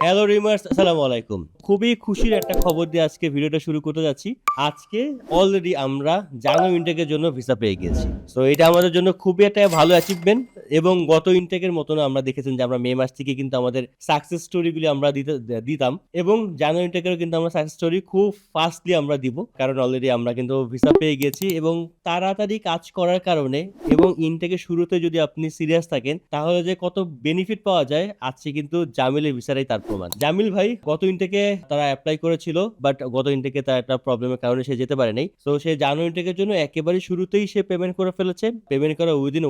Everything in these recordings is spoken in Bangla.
হ্যালো রিমার্স আসসালামু আলাইকুম খুবই খুশির একটা খবর দিয়ে আজকে ভিডিওটা শুরু করতে যাচ্ছি। আজকে অলরেডি আমরা জানো ইনটেকের জন্য ভিসা পেয়ে গেছি তো এটা আমাদের জন্য খুবই একটা ভালো অ্যাচিভমেন্ট এবং গত ইনটেকের মতন আমরা দেখেছেন যে আমরা মে মাস থেকে কিন্তু আমাদের সাকসেস স্টোরিগুলি আমরা দিতে, দিতাম এবং জানো ইনটেকেরও কিন্তু আমরা সাকসেস স্টোরি খুব ফাস্টলি আমরা দিব। কারণ অলরেডি আমরা কিন্তু ভিসা পেয়ে গেছি এবং তাড়াতাড়ি কাজ করার কারণে এবং ইনটেকের শুরুতে যদি আপনি সিরিয়াস থাকেন, তাহলে যে কত বেনিফিট পাওয়া যায়, আজকে কিন্তু জামিলের ভিসারাই তার প্রমাণ। জামিল ভাই, গত ইনটেকে তারা অ্যাপ্লাই করেছিল বাট গত ইনটেকে তার একটা প্রবলেমের কারণে সে যেতে পারে নাই তো সে জানো ইনটেকের জন্য একেবারে শুরুতেই সে পেমেন্ট করে ফেলেছে। পেমেন্ট করা উইদিন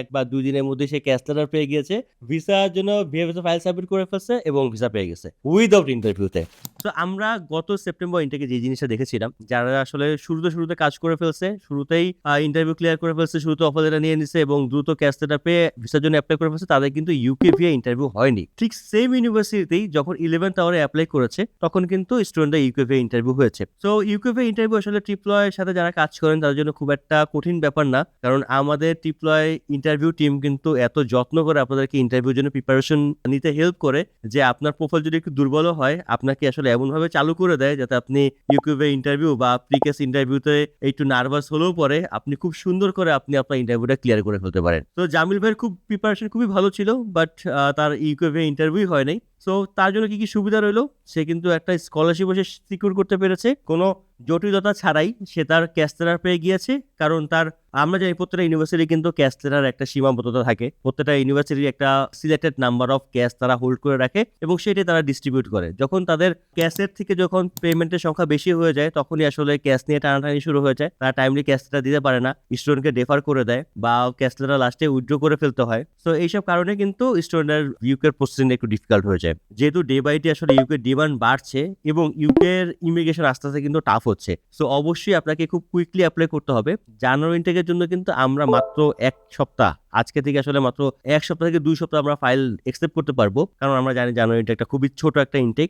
এক বা দুই দিনের মধ্যে সে ক্যাশ লেটার পেয়ে গিয়েছে। ভিসার জন্য ভিএফএস ফাইল সাবমিট করে ফেলছে এবং ভিসা পেয়ে গেছে। উইদাউট ইন্টারভিউতে তো আমরা গত সেপ্টেম্বর ইনটেকে যে জিনিসটা দেখেছিলাম, যারা আসলে শুরুতে শুরুতে কাজ করে ফেলছে, শুরুতেই ইন্টারভিউ ক্লিয়ার করে ফেলছে, শুরুতে অফার লেটার নিয়ে নিছে এবং দ্রুত ক্যাশ লেটার পেয়ে ভিসার জন্য অ্যাপ্লাই করে ফেলছে, তাদের কিন্তু ইউকে ভিএ ইন্টারভিউ হয়নি। ঠিক সেম ইউনিভার্সিটিতেই যখন ইলেভেন্থ আওয়ারে অ্যাপ্লাই করেছে, তখন কিন্তু স্টুডেন্টরা ইউকে ভিএ ইন্টারভিউ হয়েছে। তো ইউকে ভিএ ইন্টারভিউ আসলে ট্রিপ্লয়ের সাথে যারা কাজ করেন, তাদের জন্য খুব একটা কঠিন ব্যাপার না, কারণ আমাদের ট্রিপ্লয় ইন্টারভিউ টিম কিন্তু এত যত্ন করে আপনাদেরকে ইন্টারভিউর জন্য প্রিপারেশন নিতে হেল্প করে যে আপনার প্রোফাইল যদি একটু দুর্বল হয়, আপনাকে আসলে এমনভাবে চালু করে দেয় যাতে আপনি ইউকিউবে ইন্টারভিউ বা প্রিকেস ইন্টারভিউতে একটু নার্ভাস হলেও পরে আপনি খুব সুন্দর করে আপনি আপনার ইন্টারভিউটা ক্লিয়ার করে ফেলতে পারেন। তো জামিল ভাইয়ের খুব প্রিপারেশন খুবই ভালো ছিল বাট তার ইউকিউবে ইন্টারভিউ হয় নাই সো তার জন্য কি কি সুবিধা রইল? সে কিন্তু একটা স্কলারশিপ সে সিকিউর করতে পেরেছে। কোনো জটিলতা ছাড়াই সে তার ক্যাস্টেরার পেয়ে গিয়েছে। কারণ তার, আমরা জানি প্রত্যেকটা ইউনিভার্সিটি কিন্তু ক্যাস্টেরার একটা সীমাবদ্ধতা থাকে। প্রত্যেকটা ইউনিভার্সিটির একটা সিলেক্টেড নাম্বার অফ ক্যাশ তারা হোল্ড করে রাখে এবং সেটি তারা ডিস্ট্রিবিউট করে। যখন তাদের ক্যাশের থেকে যখন পেমেন্টের সংখ্যা বেশি হয়ে যায়, তখনই আসলে ক্যাশ নিয়ে টানাটানি শুরু হয়ে যায়। তারা টাইমলি ক্যাশটা দিতে পারে না। স্টুডেন্টকে ডেফার করে দেয় বা ক্যাশটা লাস্টে উইথড্র করে ফেলতে হয়। তো এইসব কারণে কিন্তু স্টুডেন্টের ইউকের প্রসেসিং একটু ডিফিকাল্ট হয়ে যায়। যেহেতু ডে বাই ডে আসলে ইউকের ডিমান্ড বাড়ছে এবং ইউকের ইমিগ্রেশন আস্তে আস্তে কিন্তু টাফ হচ্ছে। সো অবশ্যই আপনাকে খুব কুইকলি অ্যাপ্লাই করতে হবে। জানুয়ারি ইনটেকের জন্য কিন্তু আমরা মাত্র এক সপ্তাহ আজকে থেকে আসলে মাত্র এক সপ্তাহ থেকে দুই সপ্তাহ আমরা ফাইল এক্সেপ্ট করতে পারব। কারণ আমরা জানি জানুয়ারি ইনটেক একটা খুবই ছোট একটা ইনটেক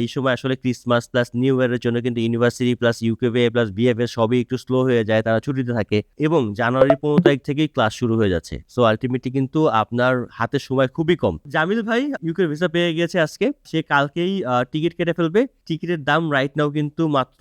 এই সময় আসলে ক্রিসমাস প্লাস নিউ ইয়ারের জন্য কিন্তু ইউনিভার্সিটি প্লাস ইউকেভে প্লাস বিএফএস সবই একটু স্লো হয়ে যায়, তারা ছুটিতে থাকে। এবং জানুয়ারির পনেরো তারিখ থেকেই ক্লাস শুরু হয়ে যাচ্ছে। সো আলটিমেটলি কিন্তু আপনার হাতে সময় খুবই কম। জামিল ভাই ইউকে ভিসা পেয়ে গেছে আজকে। সে কালকেই টিকিট কেটে ফেলবে। টিকিটের দাম রাইট নাও কিন্তু মাত্র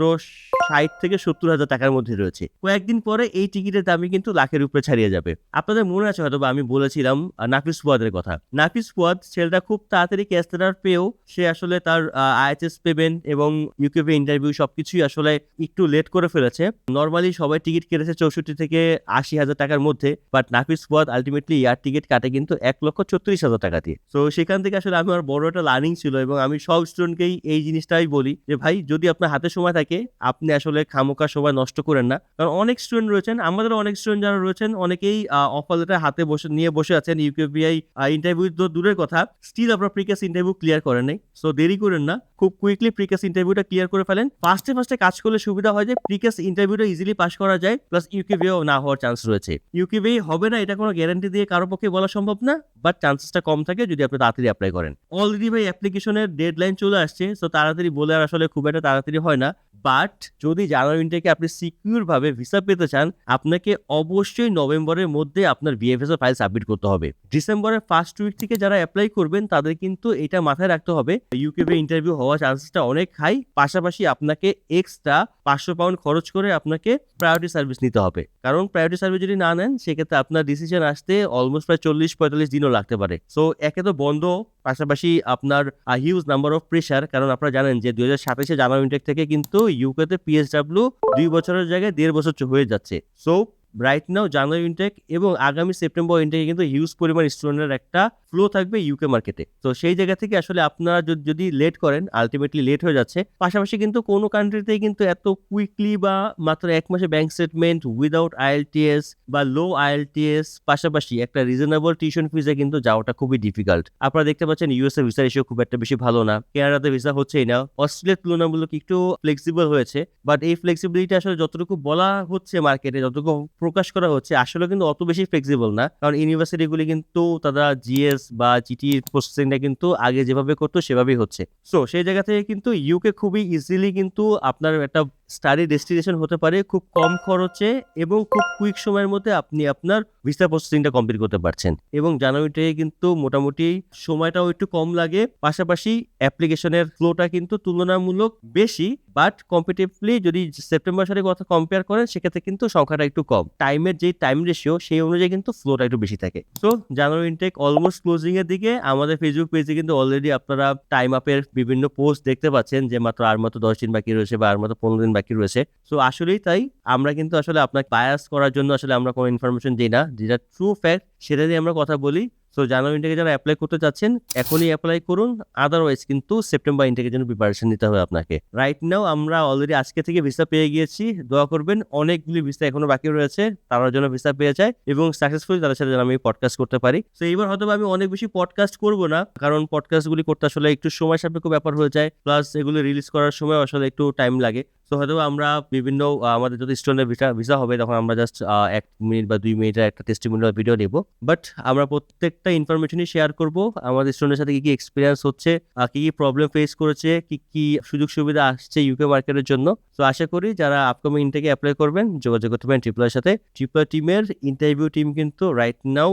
ষাট থেকে সত্তর হাজার টাকার মধ্যে রয়েছে। কয়েকদিন পরে এই টিকিটের দামই কিন্তু লাখের উপরে ছাড়িয়ে যাবে। আপনাদের মনে আছে হয়তো আমি বলেছিলাম নাফিস ফুয়াদের কথা। নাফিস ফুয়াদ ছেলেটা খুব তাড়াতাড়ি ক্যাস্টার পেয়েও সে আসলে তার আইএচএস পেমেন্ট এবং ইউকেপি ইন্টারভিউ সবকিছুই আসলে একটু লেট করে ফেলেছে। নর্মালি সবাই টিকিট কেটেছে চৌষট্টি থেকে আশি হাজার টাকার মধ্যে but Nafis Fuad ultimately year ticket কাটে কিন্তু এক লক্ষ ছত্রিশ হাজার টাকা দিয়ে। তো সেখান থেকে আসলে আমার বড় একটা লার্নিং ছিল এবং আমি সব স্টুডেন্টকেই এই জিনিসটাই বলি যে, ভাই, যদি আপনার হাতে সময় থাকে, আপনি আসলে খামোকা সময় নষ্ট করেন না। কারণ অনেক স্টুডেন্ট রয়েছেন আমাদের অনেক স্টুডেন্ট যারা রয়েছেন, অনেকেই অফার লেটার হাতে বসে, নিয়ে বসে আছেন ইউকেপিআই ইন্টারভিউ তো দূরের কথা। স্টিল আপনার প্রিকাস ইন্টারভিউ ক্লিয়ার করেন নাই। সো দেরি করেন না। খুব কুইকলি প্রিকাস ইন্টারভিউটা ক্লিয়ার করে ফেলেন। ফার্স্টে ফার্স্টে কাজ করলে সুবিধা হয় যে প্রিকাস ইন্টারভিউটা ইজিলি পাস করা যায় প্লাস ইউকেভিও না হওয়ার চান্স রয়েছে। ইউকেভি হবে না, এটা কোনো গ্যারান্টি দিয়ে কারও পক্ষে বলা সম্ভব না বাট চান্সেসটা কম থাকে যদি আপনি তাড়াতাড়ি অ্যাপ্লাই করেন। অলরেডি ভাই অ্যাপ্লিকেশনের ডেডলাইন চলে আসছে সো তাড়াতাড়ি বলে আর আসলে খুব একটা তাড়াতাড়ি হয় না। বাট যদি জানুয়ারি ইনটেকে আপনি সিকিউর ভাবে ভিসা পেতে চান, আপনাকে অবশ্যই নভেম্বরের মধ্যে আপনার বিএফএস ফাইল সাবমিট করতে হবে। ডিসেম্বরের ফার্স্ট উইক থেকে যারা অ্যাপ্লাই করবেন, তাদের কিন্তু এটা মাথায় রাখতে হবে। ইউকেপি ইন্টারভিউ হওয়ার চান্সেসটা অনেক হাই পাশাপাশি আপনাকে এক্সট্রা পাঁচশো পাউন্ড খরচ করে আপনাকে প্রায়োরিটি সার্ভিস নিতে হবে। কারণ প্রায়োরিটি সার্ভিস যদি না নেন, সেক্ষেত্রে আপনার ডিসিশন আসতে অলমোস্ট প্রায় চল্লিশ পঁয়তাল্লিশ দিনও লাগতে পারে। সো একে তো বন্ধ, পাশাপাশি আপনার হিউজ নাম্বার অফ প্রেশার কারণ আপনারা জানেন যে দুই হাজার সাতাশে জানুয়ারি থেকে কিন্তু ইউকেতে পিএসডাব্লিউ দুই বছরের জায়গায় দেড় বছর হয়ে যাচ্ছে। So right now January intake এবং আগামী সেপ্টেম্বর ইনটেকে কিন্তু হিউজ পরিমাণ স্টুডেন্টের একটা ফ্লো থাকবে ইউকে মার্কেটে তো সেই জায়গা থেকে আসলে আপনারা যদি- লেট করেন আলটিমেটলি লেট হয়ে যাচ্ছে, পাশাপাশি কিন্তু কোনো কান্ট্রিতেই কিন্তু এত কুইকলি বা মাত্র এক মাসে ব্যাংক স্টেটমেন্ট উইদাউট আইএলটিএস বা লো আইএলটিএস পাশাপাশি একটা রিজনেবল টিউশন ফিজে কিন্তু যাওয়াটা খুবই ডিফিকাল্ট আপনারা দেখতে পাচ্ছেন ইউএসএ ভিসা রেশিও খুব একটা বেশি ভালো না কানাডাতে ভিসা হচ্ছেই না অস্ট্রেলিয়ার তুলনামূলক একটু ফ্লেক্সিবল হয়েছে বাট এই ফ্লেক্সিবিলিটি আসলে যতটুকু বলা হচ্ছে মার্কেটে যতটুকু প্রকাশ করা হচ্ছে আসলে কিন্তু অত বেশি ফ্লেক্সিবল না। কারণ ইউনিভার্সিটিগুলি কিন্তু তারা জিএস বা জিটি প্রসেসিংটা কিন্তু আগে যেভাবে করতো সেভাবেই হচ্ছে। সো সেই জায়গা থেকে কিন্তু ইউকে খুবই ইজিলি কিন্তু আপনার একটা স্টাডি ডেস্টিনেশন হতে পারে, খুব কম খরচে এবং খুব কুইক সময়ের মধ্যে আপনি আপনার ভিসা প্রসেসিংটা কমপ্লিট করতে পারছেন। এবং জানুয়ারিতে কিন্তু মোটামুটি সময়টাও একটু কম লাগে, পাশাপাশি অ্যাপ্লিকেশনের ফ্লোটা কিন্তু তুলনামূলক বেশি বাট কম্পিটিভলি যদি সেপ্টেম্বর সালের কথা কম্পেয়ার করেন, সেক্ষেত্রে কিন্তু সংখ্যাটা একটু কম। টাইমের যে টাইম রেশিও সেই অনুযায়ী কিন্তু ফ্লোটা একটু বেশি থাকে। তো জানুয়ারি ইনটেক অলমোস্ট ক্লোজিং এর দিকে, আমাদের ফেসবুক পেজে কিন্তু অলরেডি আপনারা টাইম আপের বিভিন্ন পোস্ট দেখতে পাচ্ছেন, যে মাত্র আর মাত্র দশ দিন বাকি রয়েছে বা আর মাত্র পনেরো দিন বাকি রয়েছে। সো আসলেই তাই। আমরা কিন্তু আসলে আপনাকে বায়াস করার জন্য আসলে আমরা কোনো ইনফরমেশন দিই না। যেটা ট্রু ফ্যাক্ট সেটা দিয়ে আমরা কথা বলি। সো জানুয়ারি ইনটেকে যারা অ্যাপ্লাই করতে চাচ্ছেন, এখনই অ্যাপ্লাই করুন। আদারওয়াইজ কিন্তু সেপ্টেম্বর ইনটেকের জন্য প্রিপারেশন নিতে হবে আপনাকে। রাইট নাও আমরা অলরেডি আজকে থেকে ভিসা পেয়ে গিয়েছি। দোয়া করবেন, অনেকগুলি ভিসা এখনও বাকি রয়েছে। তারা যেন ভিসা পেয়ে যায় এবং সাকসেসফুলি তাদের সাথে যেন আমি পডকাস্ট করতে পারি। তো এইবার হয়তো আমি অনেক বেশি পডকাস্ট করব না, কারণ পডকাস্টগুলি করতে আসলে একটু সময় সাপেক্ষ ব্যাপার হয়ে যায়। প্লাস এগুলো রিলিজ করার সময় আসলে একটু টাইম লাগে। তো হয়তো আমরা বিভিন্ন আমাদের যদি স্টুডেন্টের ভিসা ভিসা হবে, তখন আমরা জাস্ট এক মিনিট বা দুই মিনিটের একটা টেস্টিমোনিয়াল ভিডিও নেব। বাট আমরা প্রত্যেকটা ইনফরমেশনই শেয়ার করব। আমাদের স্টুডেন্টের সাথে কি কি এক্সপিরিয়েন্স হচ্ছে কি কি প্রবলেম ফেস করেছে, কি কি সুযোগ সুবিধা আসছে ইউকে মার্কেটের জন্য। তো আশা করি যারা আপকামিং ইনটেকে অ্যাপ্লাই করবেন, যোগাযোগ করতে পারেন ট্রিপলার সাথে। ট্রিপলার টিমের ইন্টারভিউ টিম কিন্তু রাইট নাও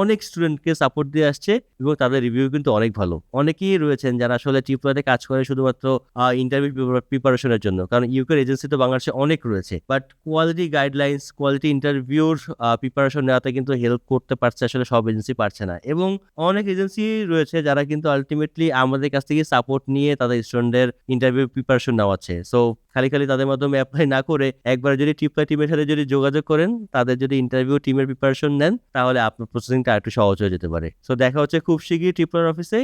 অনেক স্টুডেন্টকে সাপোর্ট দিয়ে আসছে এবং তাদের রিভিউ কিন্তু অনেক ভালো। অনেকেই রয়েছেন যারা আসলে ট্রিপলারে কাজ করে শুধুমাত্র ইন্টারভিউ প্রিপারেশনের জন্য। কারণ ইউকের এজেন্সি তো বাংলাদেশে অনেক রয়েছে। বাট কোয়ালিটি গাইডলাইন্স কোয়ালিটি ইন্টারভিউর প্রিপারেশন নেওয়াতে কিন্তু হেল্প করতে পারছে আসলে সব এজেন্সি পারছে না। এবং অনেক এজেন্সি রয়েছে যারা কিন্তু আলটিমেটলি আমাদের কাছ থেকে সাপোর্ট নিয়ে তাদের স্টুডেন্টদের ইন্টারভিউ প্রিপারেশন নেওয়াচ্ছে। সো খালি খালি তাদের মাধ্যমে অ্যাপ্লাই না করে একবার যদি টিপলা টিমের সাথে যদি যোগাযোগ করেন, তাদের যদি ইন্টারভিউ টিমের প্রিপারেশন নেন, তাহলে আপনার প্রসেসিংটা একটু সহজ হয়ে যেতে পারে। সো দেখা হচ্ছে খুব শীঘ্রই ট্রিপলার অফিসে